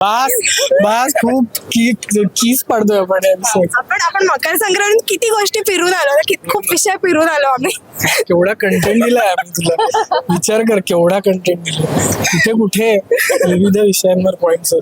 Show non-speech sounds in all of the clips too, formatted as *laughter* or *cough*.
बास बास खूप की कीच पडतोय आपण. आपण आपण मकर संक्रांत किती गोष्टी फिरून आलो ना किती खूप विषय फिरून आलो आम्ही. केवढा कंटेंट दिलाय आम्ही तुला. विचार कर केवढा कंटेंट दिलाय. कुठे कुठे विविध विषयांवर पॉइंट्स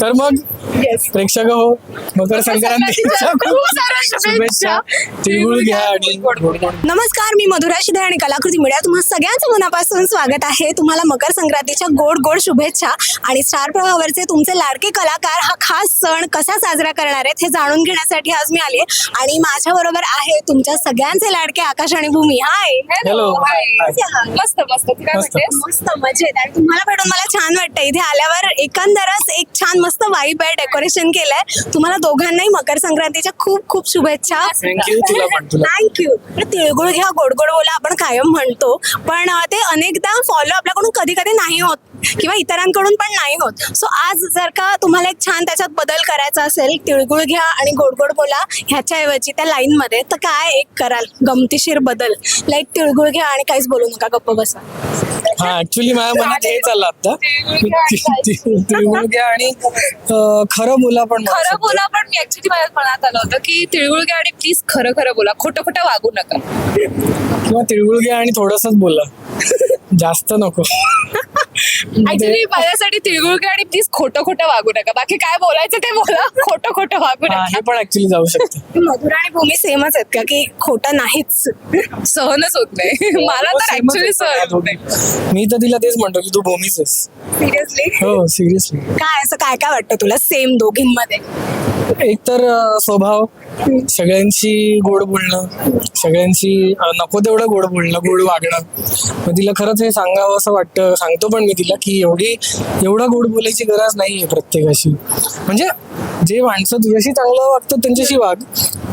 तर मग Yes. प्रेक्षक हो मकर संक्रांतीच्या खूप खूप साऱ्या शुभेच्छा. शुभेच्छा. तिळगुळ घ्या आणि गोड गोड. नमस्कार मी मधुरा शिधे आणि कलाकृती मीडिया. तुम्हा सगळ्यांचं मनापासून स्वागत आहे. तुम्हाला मकर संक्रांतीच्या गोड गोड शुभेच्छा आणि स्टार प्रवाहावरचे तुमचे लाडके कलाकार हा खास सण कसा साजरा करणार आहेत हे जाणून घेण्यासाठी आज मी आले आणि माझ्या बरोबर आहे तुमच्या सगळ्यांचे लाडके आकाश आणि भूमी. हाय Hello. कसे आहात? मस्त मस्त. तू काय मस्त. म्हणतेस? मस्त मजेत. आणि तुम्हाला भेटून मला छान वाटतं इथे आल्यावर एकंदरच एक छान मस्त वाईब आहे डेकोरेशन केलंय. तुम्हाला दोघांनाही मकर संक्रांतीच्या खूप खूप शुभेच्छा. थँक्यू तुला पण तुला. थँक्यू तिळगुळ घ्या गोड गोड बोला आपण कायम म्हणतो. पण अं, ते अनेकदा फॉलो आपल्याकडून कधी कधी नाही होत. किंवा इतरांकडून पण नाही होत. सो आज जर का तुम्हाला एक छान त्याच्यात बदल करायचा असेल तिळगुळ घ्या आणि गोड गोड बोला ह्याच्याऐवजी त्या लाईन मध्ये तर काय एक कराल? गमतीशीर बदल. लाईक तिळगुळ घ्या आणि काहीच बोलू नका गप्प बसा. हा ऍक्च्युली माझ्या मनात हे चाललं आता. तिळगुळ घ्या आणि खरं बोला पण खरं. बोला पण मी ऍक्च्युली माझ्या मनात आलं होतं की तिळगुळ घ्या आणि प्लीज खरं खरं बोला. खोटं खोटं वागू नका. किंवा तिळगुळ घ्या आणि थोडसच बोला. जास्त नको. ऍक्च्युली माझ्यासाठी तिळगुळ आणि प्लीज खोटं खोटं वागू नका. बाकी काय बोलायचं ते बोला. *laughs* खोटं खोटं वागू हा, नका. हे पण ऍक्च्युली जाऊ शकतं. *laughs* मधुरा आणि भूमी सेमच आहेत का? की खोटं नाहीच. सहनच होत नाही. *laughs* मला तर Same च ऍक्च्युली सहन होत नाही. मी तर तिला तेच म्हणतो की तू भूमीच आहेस. सिरियसली हो सिरियसली काय असं काय काय वाटतं तुला? सेम दोघींमध्ये. एक तर स्वभाव सगळ्यांशी गोड बोलणं सगळ्यांशी नको तेवढं गोड बोलणं गोड वागणं. मग तिला खरंच हे सांगावं असं वाटतं. सांगतो पण मी तिला की एवढी एवढं गोड बोलायची गरज नाहीये प्रत्येकाशी. म्हणजे जे माणसं तुझ्याशी चांगलं वागतात त्यांच्याशी वाग.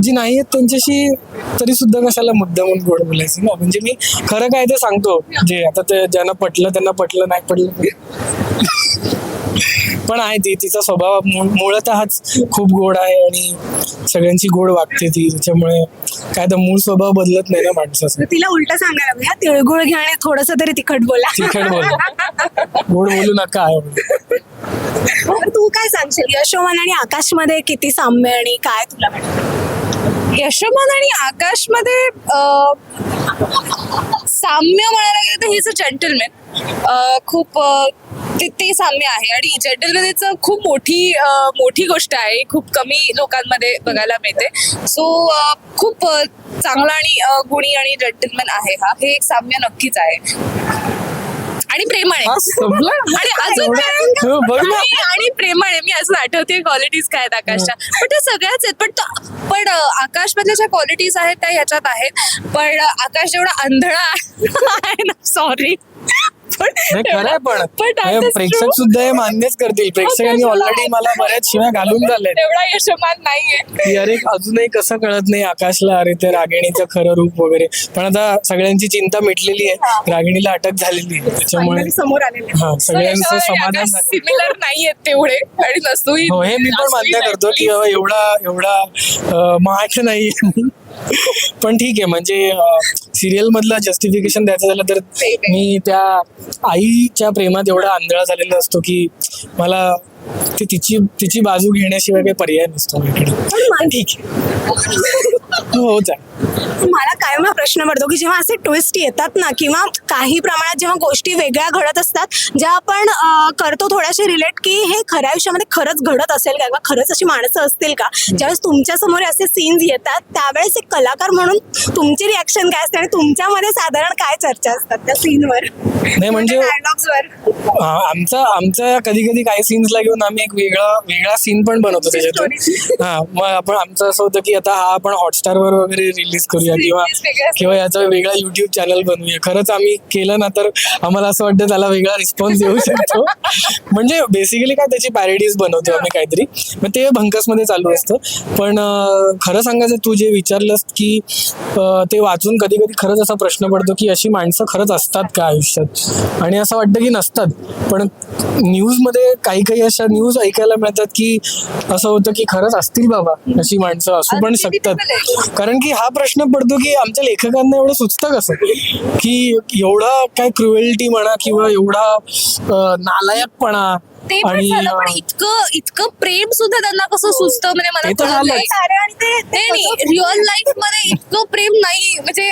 जी नाही आहेत त्यांच्याशी तरी सुद्धा कशाला मुद्दामून गोड बोलायचं ना? म्हणजे मी खरं काय ते सांगतो. जे आता ते ज्यांना पटलं त्यांना पटलं नाही पटलं. पण आहे ती तिचा स्वभाव मूळ- खूप गोड आहे आणि सगळ्यांची गोड वागते ती त्याच्यामुळे काय तर मूळ स्वभाव बदलत नाही ना माणसाचा. तिला उलट सांगायला लागलं, "हा, तिळगुळ घ्या आणि थोडस तरी तिखट बोला. तिखट बोल. गोड बोलू नका. तर तू काय सांगशील? यशोमान आणि आकाशमध्ये किती साम्य आणि काय तुला वाटतं? यशोमान आणि आकाशमध्ये साम्य म्हणायला गेलं तर हिज अ जेंटलमॅन खूप अं, ते ते साम्य आहे. आणि जेंटलमॅनचं खूप मोठी मोठी गोष्ट आहे. खूप कमी लोकांमध्ये बघायला मिळते. सो खूप चांगला आणि गुणी आणि जेंटलमॅन आहे हा. हे एक साम्य नक्कीच आहे. आणि प्रेमळ? आणि अजून. आणि- प्रेमळ आहे. मी अजून आठवते क्वालिटीज काय आहेत आकाशच्या. पण त्या सगळ्याच आहेत. पण पण आकाश मधल्या ज्या क्वालिटीज आहेत त्या ह्याच्यात आहेत. पण आकाश जेवढा आंधळा आहे ना सॉरी नाही खरं आहे पण. हे प्रेक्षक. सुद्धा हे मान्यच करतील. प्रेक्षकांनी ऑलरेडी मला बऱ्याच शिव्या घालून झाल्यात. तेवढा यशमान नाहीये. की अरे अजूनही कसं कळत नाही आकाशला? अरे ते रागिणीचं खरं रूप वगैरे. पण आता सगळ्यांची चिंता मिटलेली आहे. रागिणीला अटक झालेली आहे. त्याच्यामुळे समोर आलेले हा सगळ्यांचं समाधान सिमिलर नाहीयेत तेवढे. आणि नसतोही हो हे मी पण मान्य करतो की एवढा एवढा अं, महाग नाही पण ठीक आहे म्हणजे सिरियल मधलं जस्टिफिकेशन द्यायचं झालं तर मी त्या आईच्या प्रेमात एवढा आंधळा झालेला असतो की मला ती तिची तिची बाजू घेण्याशिवाय काही पर्याय नसतो ठीक आहे. *laughs* हो चालेल. मला कायम हा प्रश्न पडतो की जेव्हा असे ट्विस्ट येतात ना किंवा काही प्रमाणात जेव्हा गोष्टी वेगळ्या घडत असतात ज्या आपण अं, करतो थोड्याशे रिलेट की हे खऱ्या आयुष्यामध्ये खरंच घडत असेल का? किंवा खरंच अशी माणसं असतील का? ज्यावेळेस तुमच्यासमोर असे सीन्स येतात त्यावेळेस एक कलाकार म्हणून तुमची रिॲक्शन काय असते? आणि तुमच्यामध्ये साधारण काय चर्चा असतात त्या सीनवर नाही म्हणजे डायलॉग्सवर हा, आमचा आमचा कधी कधी काही सीन्सला घेऊन आम्ही एक वेगळा वेगळा सीन पण बनवतो त्याच्यातून. हा मग आपण आमचं असं होतं की आता हा आपण हॉटस्टारवर वगैरे रिलीज करूया किंवा किंवा याचा वेगळा युट्यूब चॅनल बनवूया. खरंच आम्ही केलं ना तर आम्हाला असं वाटतं त्याला वेगळा रिस्पॉन्स येऊ शकतो. *laughs* म्हणजे बेसिकली काय त्याची पॅरेडीज बनवतो आम्ही काहीतरी. मग ते भंकसमध्ये चालू असतं. पण खरं सांगायचं तू जे विचारलंस की ते वाचून कधी कधी खरंच असा प्रश्न पडतो की अशी माणसं खरंच असतात का आयुष्यात? आणि असं वाटतं की नसतात. पण न्यूजमध्ये काही काही अशा न्यूज ऐकायला मिळतात की असं होतं की खरंच असतील बाबा अशी माणसं असू पण शकतात. कारण की हा प्रश्न पडतो की आमच्या लेखकांना एवढं सुचतं कसं? की एवढा काय क्रुएल्टी म्हणा किंवा एवढा नालायकपणा ते पण आणि, झालं पण इतकं इतकं प्रेम सुद्धा त्यांना कसं सुचतं म्हणजे मला. आणि ते नाही रिअल लाईफमध्ये इतकं प्रेम नाही म्हणजे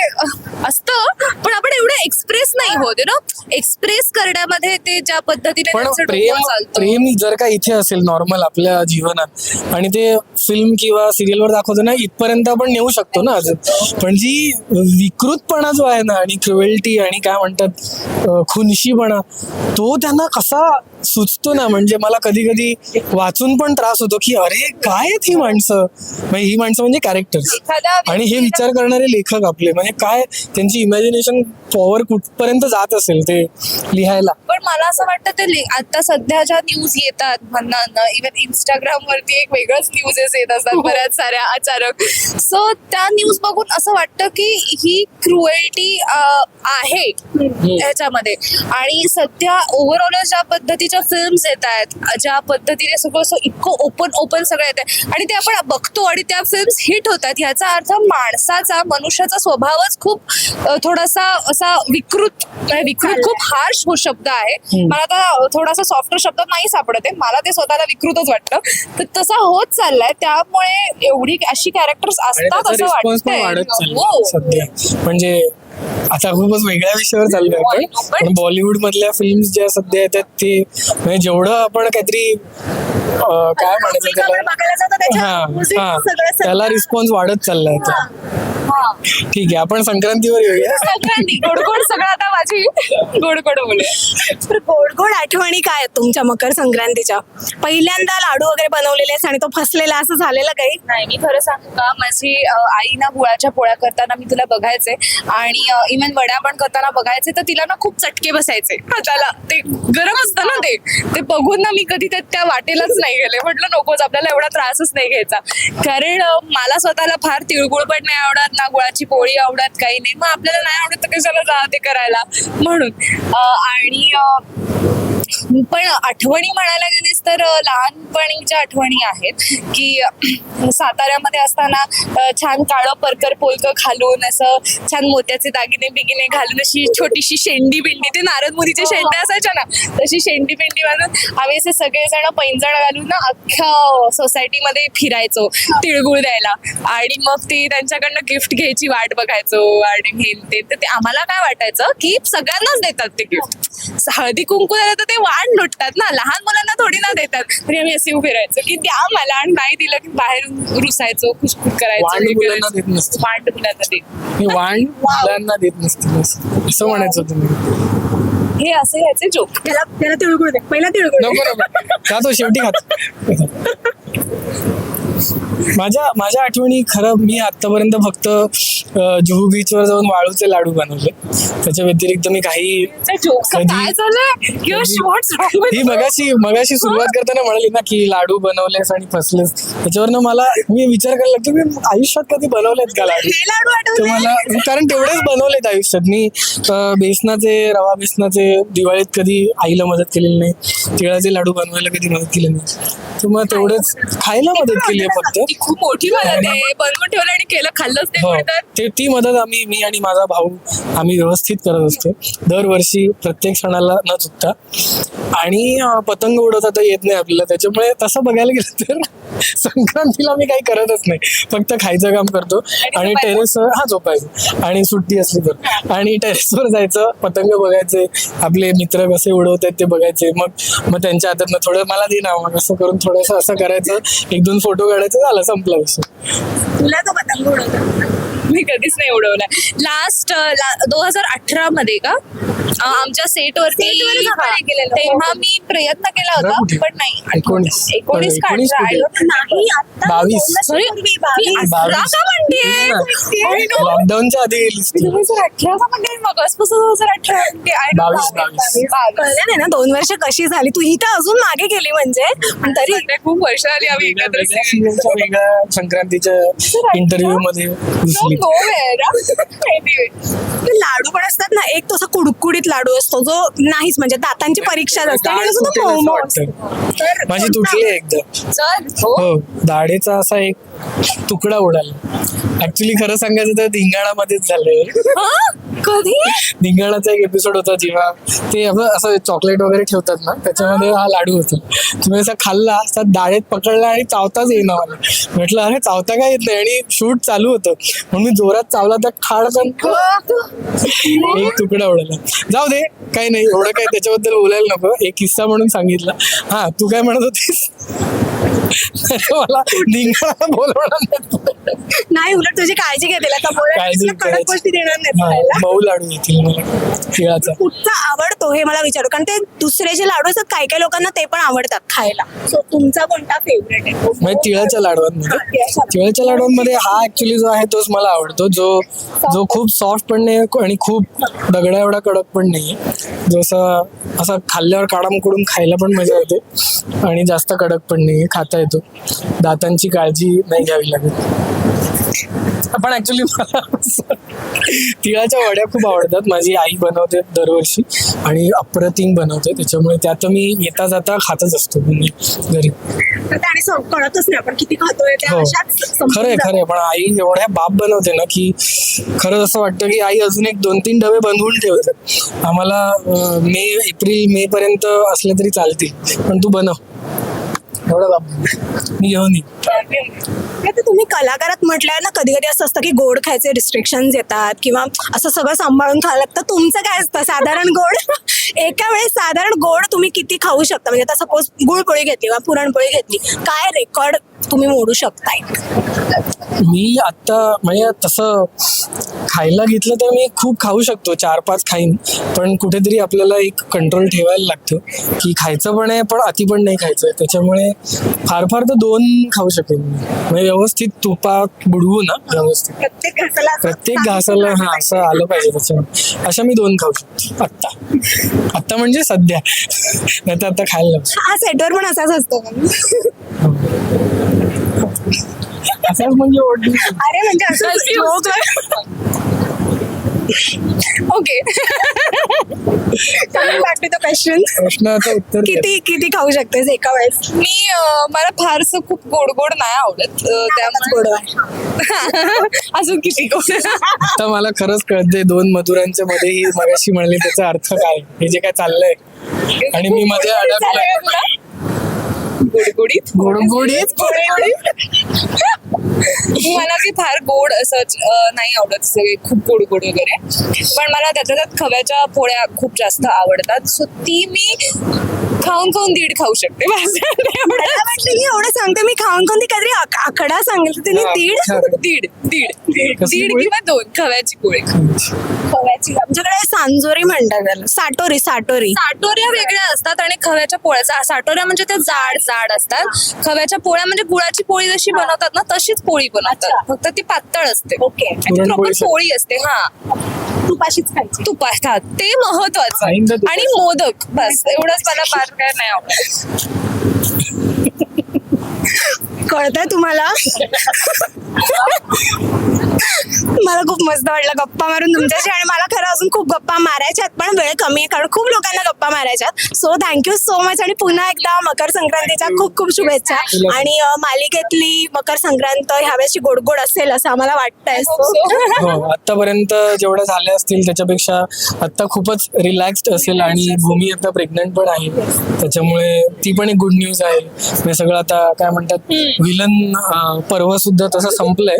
असतं पण आपण एवढं एक्सप्रेस नाही होत यु नो एक्सप्रेस करण्यामध्ये ते ज्या पद्धतीने पण त्यांचं प्रेम डोकं चालतं. प्रेम जर का इथे असेल नॉर्मल आपल्या जीवनात आणि ते फिल्म किंवा सिरियलवर दाखवतो ना इथपर्यंत आपण नेऊ शकतो ना अजून. पण जी विकृतपणा जो आहे ना आणि क्रुएल्टी आणि काय म्हणतात अं, खुनशीपणा तो त्यांना कसा सुचतो ना? म्हणजे मला कधी कधी वाचून पण त्रास होतो की अरे काय आहेत ही माणसं? म्हणजे ही माणसं म्हणजे कॅरेक्टर्स एखाद्या आणि हे विचार करणारे लेखक आपले म्हणजे काय त्यांची इमॅजिनेशन पॉवर कुठपर्यंत जात असेल ते लिहायला. पण मला असं वाटतं ते ले- आता सध्या ज्या न्यूज येतात म्हणणं इव्हन इंस्टाग्राम वरती एक वेगळंच न्यूजेस येत असतात बऱ्याच साऱ्या अचानक सो त्या न्यूज बघून असं वाटतं की ही क्रुएल्टी आहे ह्याच्यामध्ये. आणि सध्या ओव्हरऑल ज्या पद्धतीच्या फिल्म्स येत आहेत ज्या पद्धतीने सगळं असं इतकं ओपन ओपन सगळं येत आहे आणि ते आपण बघतो आणि त्या फिल्म्स हिट होतात ह्याचा अर्थ माणसाचा मनुष्याचा स्वभावच खूप अ, थोडासा असा विकृत विकृत खूप हार्श हो शब्द आहे. मला आता थोडासा सॉफ्ट शब्द नाही सापडत आहे. मला ते स्वतःला विकृतच वाटतं. तर तसा होत चाललाय. त्यामुळे एवढी अशी कॅरेक्टर्स असतात असं चाललाय हो. म्हणजे आता खूपच वेगळ्या विषयावर चाललोय आपण. पण- बॉलिवूड मधल्या फिल्म ज्या सध्या येतात ते म्हणजे जेवढं आपण काहीतरी काय म्हणायचं त्याला? बघायला जातो त्याच्या हा हा. त्याला रिस्पॉन्स वाढत चाललाय. हा. ठीक आहे आपण संक्रांतीवर येऊया. *laughs* संक्रांती गोड गोड सगळं आता माझी गोड गोड बोलूया. तर गोड गोड आठवणी काय आहेत तुमच्या मकर संक्रांतीच्या? पहिल्यांदा लाडू वगैरे बनवलेले आणि तो फसलेला असं झालेलं काही? नाही मी खरं सांगू का? माझी अ, आई ना गुळाच्या पोळ्या करताना मी तुला बघायचे आणि इव्हन वड्या पण करताना बघायचे तर तिला ना खूप चटके बसायचे. हाताला. ते गरम असतं ना ते. ते बघून ना मी कधी त्या- त्या वाटेलाच नाही गेले. म्हटलं नकोच आपल्याला एवढा त्रासच नाही घ्यायचा. कारण मला स्वतःला फार तिळगुळ पण नाही आवडत ना गुळाची पोळी आवडत काही नाही. मग आपल्याला नाही आवडत तर कशाला जा ते करायला? म्हणून आणि पण आठवणी म्हणायला गेलीस तर लहानपणीच्या आठवणी आहेत की साताऱ्यामध्ये असताना छान काळं परकर पोलक घालून असं छान मोत्याचे दागिने बिगिने घालून अशी छोटीशी शेंडी बिंडी ते नारद मुलीचे शेंड्या असायच्या ना तशी शेंडी बिंडी घालून आम्ही असे सगळेजण पैंजण घालून ना अख्ख्या सोसायटीमध्ये फिरायचो तिळगुळ द्यायला. आणि मग ती त्यांच्याकडनं गिफ्ट घ्यायची वाट बघायचो आणि हे ते तर ते आम्हाला काय वाटायचं की सगळ्यांनाच देतात ते गिफ्ट. हळदी कुंकू द्यायला तर ते वाण लुटतात ना. लहान मुलांना थोडी ना देतात. तरी आम्ही असे उभे राहायचो की द्या मला आणि नाही दिलं की बाहेर रुसायचो खुशखुश करायचो वाण मुलांना करायचो. देत नसतं. वाण मुलांना देत. वाण मुलांना देत नसतील असं असं म्हणायचं तुम्ही. हे असे याचे जोक त्याला त्याला तिळगुळ दे. पहिला तिळगुळ दे. नको नको. का तो शेवटी खात. *laughs* माझ्या माझ्या आठवणी खरं मी आतापर्यंत फक्त जुहू बीचवर जाऊन वाळूचे लाडू बनवले. त्याच्या व्यतिरिक्त मी काही ही मगाशी मगाशी सुरुवात करताना म्हणाली ना की लाडू बनवलेस आणि फसलेस. त्याच्यावरनं मला मी विचार करायला लागतो मी आयुष्यात कधी बनवलेत का लाडू? मला कारण तेवढेच बनवलेत आयुष्यात. मी बेसनाचे रवा बेसनाचे दिवाळीत कधी आईला मदत केलेली नाही. तिळाचे लाडू बनवायला कधी मदत केली नाही. तर मग तेवढंच खायला मदत केली आहे फक्त. ती खूप मोठी मदत आहे. बनवून ठेवलं आणि केलं. खाल्लंच नाही हो. ते ती मदत आम्ही मी आणि माझा भाऊ आम्ही व्यवस्थित करत असतो. दरवर्षी प्रत्येक सणाला न चुकता. आणि अं, पतंग उडवता तर येत नाही आपल्याला. त्याच्यामुळे तसं बघायला गेलं तर *laughs* संक्रांतीला मी काही करतच नाही. फक्त खायचं काम करतो. आणि झोपायचं? टेरेसवर हा झोपायचं. आणि सुट्टी असली तर. आणि टेरेसवर जायचं. पतंग बघायचे. आपले मित्र कसे उडवत आहेत ते बघायचे. मग मग त्यांच्या हातात थोडं मला दे ना मग असं करून थोडंसं असं करायचं. एक दोन फोटो काढायचे झालं. संपला विषय. तुला तो पतंग उडवतो मी कधीच नाही उडवलाय लास्ट दोन हजार अठरा मध्ये का आमच्या सेट वरती सेटवरच आपण केलेलं. तेव्हा मी प्रयत्न केला होता? पण नाही. एकोणीस. लॉकडाऊनच्या आधी. दोन हजार अठरा का म्हणते मग आजपासून दोन हजार अठरा. कळलं नाही ना दोन वर्ष कशी झाली? तू इथं अजून मागे गेली म्हणजे? पण तरी खूप वर्ष आली आम्ही एकत्र संक्रांतीच्या इंटरव्ह्यू मध्ये लाडू पण असतात ना एक तसा कुडकुडीत लाडू असतो जो नाहीच म्हणजे दातांची परीक्षा असते आणि तो. तर माझी? तुटली आहे एकदम हो हो दाढेचा असा एक तुकडा उडाला ऍक्च्युली खरं सांगायचं तर धिंगाणामध्येच झालंय हं? कधी? धिंगाणाचा एक एपिसोड होता जेव्हा ते असं चॉकलेट वगैरे ठेवतात ना त्याच्यामध्ये हा लाडू होता. तुम्ही असा खाल्ला असा डाळेत पकडला आणि चावताच येईना मला. म्हटलं अरे चावता काय येत नाही? आणि शूट चालू होतं. म्हणून मी जोरात चावला तर खाडकन *laughs* एक तुकडा उडाला जाऊ दे काही नाही एवढं काही त्याच्याबद्दल बोलायला नको. एक किस्सा म्हणून सांगितला. हा तू काय म्हणत होतीस? मला बोलवणार नाही. नाही उलट तुझी काळजी घेतील आता काळजी बोला कडक करायची. गोष्टी देणार नाहीत हा, खायला. मऊ लाडू येतील मला. तिळाचा. कुठचा आवडतो हे मला विचारू. कारण ते दुसरे जे लाडू असतात काही काही लोकांना ते पण आवडतात खायला. सो तुमचा कोणता फेवरेट आहे? म्हणजे तिळाच्या लाडवांमध्ये तिळाच्या लाडवांमध्ये हा ऍक्च्युली जो आहे तोच मला आवडतो. जो जो खूप सॉफ्ट पण नाही आणि खूप दगडा एवढा कडक पण नाही जो असा असा खाल्ल्यावर काढामुकडून खायला पण मजा येते. आणि जास्त कडक पण नाही खाता येतो. दातांची काळजी नाही घ्यावी लागत. पण ऍक्च्युली मला तिळाच्या वड्या खूप आवडतात. माझी आई बनवते दरवर्षी आणि अप्रतिम बनवते. त्याच्यामुळे त्यात मी येता जाता खातच असतो म्हणजे घरी आणि सग- कळतच नाही. आपण किती खातोय त्या हो. खरंय. खरंय. पण आई एवढ्या बाप बनवते ना की खरंच असं वाटतं की आई अजून एक दोन तीन डबे बनवून ठेवतात. आम्हाला मे एप्रिल मे पर्यंत असले तरी चालतील. पण तू बनव. एवढं मी घेऊन नाही तर तुम्ही कलाकारात म्हटल्यावर ना कधी कधी असं असतं की गोड खायचे रिस्ट्रिक्शन येतात किंवा असं सगळं सांभाळून खावं लागतं. तुमचं काय असतं? साधारण गोड? एका वेळेस साधारण गोड तुम्ही किती खाऊ शकता? म्हणजे आता सपोज गुळपोळी घेतली किंवा पुरणपोळी घेतली. काय रेकॉर्ड तुम्ही मोडू शकताय? मी आता म्हणजे तसं खायला घेतलं तर मी खूप खाऊ शकतो चार पाच खाईन. पण कुठेतरी आपल्याला एक कंट्रोल ठेवायला लागतं की खायचं पण आहे पण अति पण नाही खायचं त्याच्यामुळे फार फार तर दोन खाऊ शकेन मी. म्हणजे व्यवस्थित तुपात बुडवू ना व्यवस्थित. प्रत्येक घासाला हा. असं आलं पाहिजे त्याच्यामुळे. अशा मी दोन खाऊ शकतो. आत्ता. आत्ता म्हणजे सध्या. नाही तर आता खायला लागतो हा सेटवर पण असाच असतो. असंच म्हणजे ओढली अरे म्हणजे असं. ओके वाटते तो क्वेश्चन प्रश्नाचं उत्तर. किती किती खाऊ शकतेस एका वेळेस? मी अं, मला फारसं खूप गोड गोड नाही आवडत. अं, त्यामुळे गोड. *laughs* अजून किती गोड? आता मला खरंच कळते दोन मधुरांच्या मध्ये ही मगाशी म्हणले त्याचा अर्थ काय हे जे काय चाललंय. आणि मी मध्ये अडकलोय. গড়গড়ি গড়গড়ি मला की फार गोड असं नाही आवडत सगळे खूप गोड गोड वगैरे. पण मला त्याच्या त्यात खव्याच्या पोळ्या खूप जास्त आवडतात. सो ती मी खाऊन खाऊन दीड खाऊ शकते. *laughs* बस एवढं. सांगते मी खाऊन कोणती काहीतरी आक- आकडा सांगितलं. तिने दीड. दीड दीड दीड? किंवा दोन खव्याची पोळी. खव्याची. आमच्याकडे सांजोरी म्हणतात त्याला. साटोरी साटोरी. साटोऱ्या वेगळ्या असतात आणि खव्याच्या पोळ्या. साटोऱ्या म्हणजे त्या जाड जाड असतात. खव्याच्या पोळ्या म्हणजे गुळाची पोळी जशी बनवतात ना तशीच पोळी बनवतात. फक्त ती पातळ असते. ओके. प्रॉपर. पोळी असते हा. तुपाशीच खायची. तुपात हा, ते महत्वाचं. आणि मोदक बस. एवढंच मला *laughs* फार काय नाही आवडत. कळतंय तुम्हाला? मला खूप मस्त वाटलं गप्पा मारून तुमच्याशी आणि मला खरं अजून खूप गप्पा मारायच्यात पण वेळ कमी आहे कारण खूप लोकांना गप्पा मारायच्यात so thank you so much आणि पुन्हा एकदा मकर संक्रांतीच्या खूप खूप शुभेच्छा. आणि अं, मालिकेतली मकर संक्रांत ह्यावेळेसची गोडगोड असेल असं आम्हाला वाटतंय. So, हो आतापर्यंत जेवढ्या झाल्या असतील त्याच्यापेक्षा आता खूपच रिलॅक्स्ड असेल आणि भूमी आता प्रेग्नंट पण आहे. त्याच्यामुळे ती पण एक गुड न्यूज आहे. म्हणजे सगळं आता काय म्हणतात? विलन पर्व सुद्धा तसं संपलंय.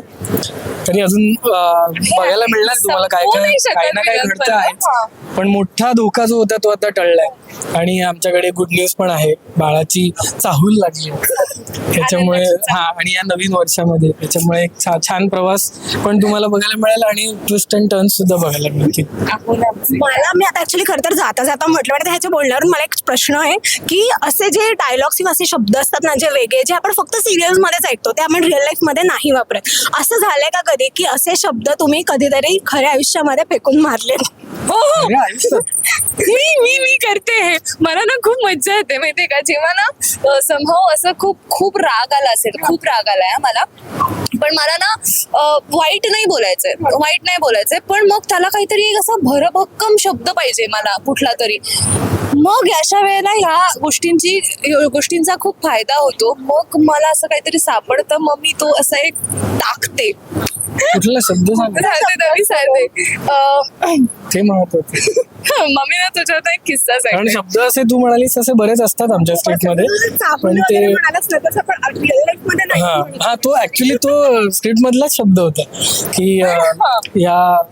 तरी अजून बघायला मिळणार तुम्हाला काय काय काही ना काही घडतं. आहे पण मोठा धोका जो होता तो आता टळलाय. आणि आमच्याकडे गुड न्यूज पण आहे. बाळाची चाहूल लागली. *laughs* त्याच्यामुळे हा आणि या नवीन वर्षामध्ये. त्याच्यामुळे एक छान प्रवास पण तुम्हाला बघायला मिळेल आणि ट्विस्ट अँड टर्न सुद्धा बघायला मिळतील. मला मी आता ऍक्च्युली खरं तर जाता जाता म्हटलं म्हणजे ह्याच्या बोलण्यावरून मला एक प्रश्न आहे की असे जे डायलॉग्स किंवा असे शब्द असतात ना जे वेगळे जे आपण फक्त सिरियल्स मध्येच ऐकतो. ते आपण रिअल लाईफमध्ये नाही वापरत. असं झालंय का कधी? की असे शब्द तुम्ही कधीतरी खऱ्या आयुष्यामध्ये फेकून मारले. हो हो. मी मी मी करते हे. मला ना खूप मज्जा येते माहितीये का? जेव्हा ना संभव असं खूप खूप राग आला असेल खूप राग आलाय हा मला. पण मला ना वाईट नाही बोलायचंय. वाईट नाही बोलायचंय. पण मग त्याला काहीतरी एक असा भरभक्कम शब्द पाहिजे मला कुठला तरी. मग अशा वेळेला ह्या गोष्टींची गोष्टींचा खूप फायदा होतो. मग मला असं काहीतरी सापडतं मग मी तो असा एक टाकते. कुठला शब्द *laughs* ते महत्वाचं मम्मीने तुझ्यावर एक किस्सा कारण शब्द असे तू म्हणालीस तसे बरेच असतात आमच्या स्टेटमध्ये. पण ते हा हा तो ऍक्च्युली तो स्क्रिप्ट मधलाच शब्द होता. की या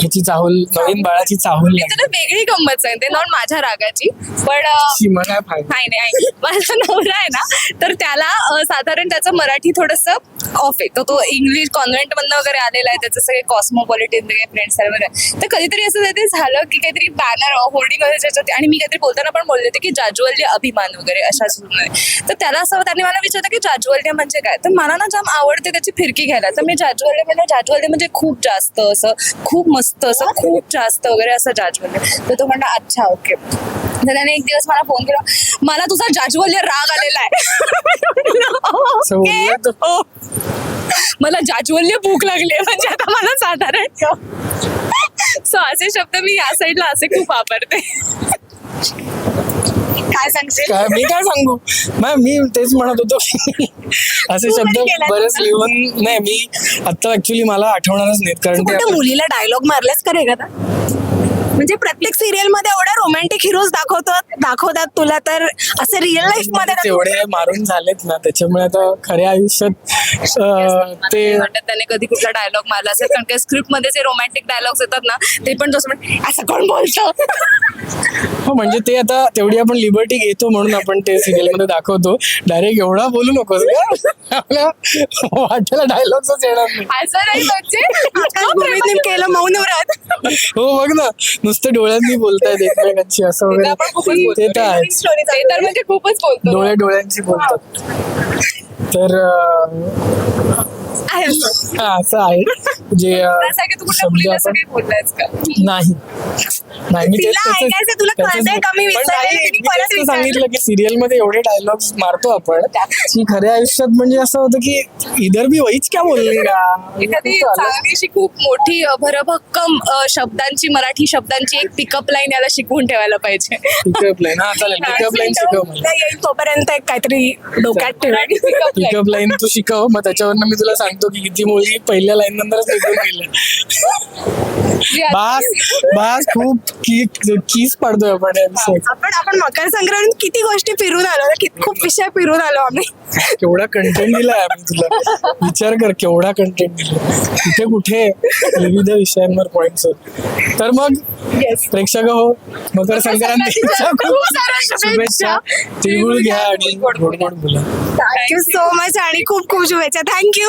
ह्याची चाहूल नवीन बाळाची चाहूल मी तुला वेगळी गंमत सांगते नॉट माझ्या रागाची. पण अं, सीमा काय फायदा नाही. माझा नवरा आहे ना तर त्याला अं, साधारण त्याचं मराठी थोडस ऑफ आहे. तर तो इंग्लिश कॉन्व्हेंट मधनं वगैरे आलेला आहे त्याचं सगळे कॉस्मोपॉलिटिन फ्रेंड्स वगैरे. तर कधीतरी असं काहीतरी झालं की काहीतरी बॅनर होर्डिंग वगैरे त्याच्यात आणि मी काहीतरी बोलताना पण बोलले होते की जाज्वल्य अभिमान वगैरे अशाच मध्ये तर त्याला असं त्यांनी मला विचारलं की जाज्वल्य म्हणजे काय? तर मला ना जाम आवडते त्याची फिरकी घ्यायला. तर मी जाज्वल्य म्हणजे जाज्वल्य म्हणजे खूप जास्त असं खूप मस्त असं खूप जास्त वगैरे असं जाज्वल्य तर तो म्हणला अच्छा ओके तर त्याने एक दिवस मला फोन केला. मला तुझा जाज्वल्य राग आलेला आहे. हो. मला जाज्वल्य भूक लागली आहे म्हणजे आता मला साधारण सो असे शब्द मी या साईडला असे खूप वापरते. काय सांगशील? काय मी काय सांगू? मॅम मी तेच म्हणत होतो. असे शब्द नाही बरेच? लिहून नाही मी आता ऍक्च्युली मला आठवणारच नाहीत कारण मुलीला डायलॉग मारलेस का रे का म्हणजे प्रत्येक सिरियलमध्ये एवढ्या रोमॅन्टिक हिरोज दाखवतात दाखवतात तुला तर असं रिअल लाईफमध्ये तेवढे मारून झालेत ना त्याच्यामुळे आता खऱ्या आयुष्यात अं, ते ते वाटत त्याने कधी कुठला डायलॉग मारला असेल कारण की स्क्रिप्टमध्ये जे रोमॅन्टिक डायलॉग्स येतात ना ते पण म्हण असं कोण बोलतं? हो म्हणजे ते आता तेवढी आपण लिबर्टी घेतो म्हणून आपण ते सिरियलमध्ये दाखवतो. डायरेक्ट एवढा बोलू नकोस का? आपल्या वाटेला डायलॉग्सच येणार नाही. असं म्हणजे केलं मौन व्रत. हो बघ ना. नुसतं डोळ्यांनी बोलतायत एकमेकांची असं वगैरे. ते तर ते तर म्हणजे खूपच बोलतो डोळे डोळ्यांची बोलतात तर आहे. हा असं आहे. जे *laughs* अं, असं आहे की तू कुठल्या शब्द मुलीला असं आपण काही बोललायस का? नाही. नाही मी तेच तिला त्याचं- ऐकायचं तुला त्याचंच- कळतंय का मी पण विसरलेले नाही, तिने मी परत तेच तर विचारलं. सांगितलं की सिरियलमध्ये एवढे डायलॉग मारतो आपण की खऱ्या आयुष्यात म्हणजे असं होतं की इधर भी वहीच क्या बोलले एखादी खूप आलं. चांगली अशी खूप मोठी अ, भरभक्कम अ, शब्दांची मराठी शब्दांची एक पिकअप लाईन याला शिकवून ठेवायला पाहिजे. पिकअप लाईन हा चालेल. *laughs* पिकअप लाईन शिकव मला. नाही, येईल तोपर्यंत एक काहीतरी डोक्यात ठेव. Marathi pickup line pickup line तू शिकव. मग त्याच्यावरनं मी तुला सांगतो की किती मुलगी पहिल्या लाईन नंतरच निघून गेल्या बास बास खूप की कीच पाडतोय आपण या विषयात. आपण आपण मकर संक्रांत किती गोष्टी फिरून आलो किती खूप विषय फिरून आलो आम्ही. केवढा कंटेंट दिलाय आम्ही तुला. विचार कर केवढा कंटेंट दिला कुठे कुठे विविध विषयांवर पॉइंट्स तर मग प्रेक्षक हो मकर संक्रांतीच्या खूप साऱ्या शुभेच्छा. तिळगुळ घ्या आणि गोड गोड बोला. थँक्यू सो मच आणि खूप खूप शुभेच्छा. थँक्यू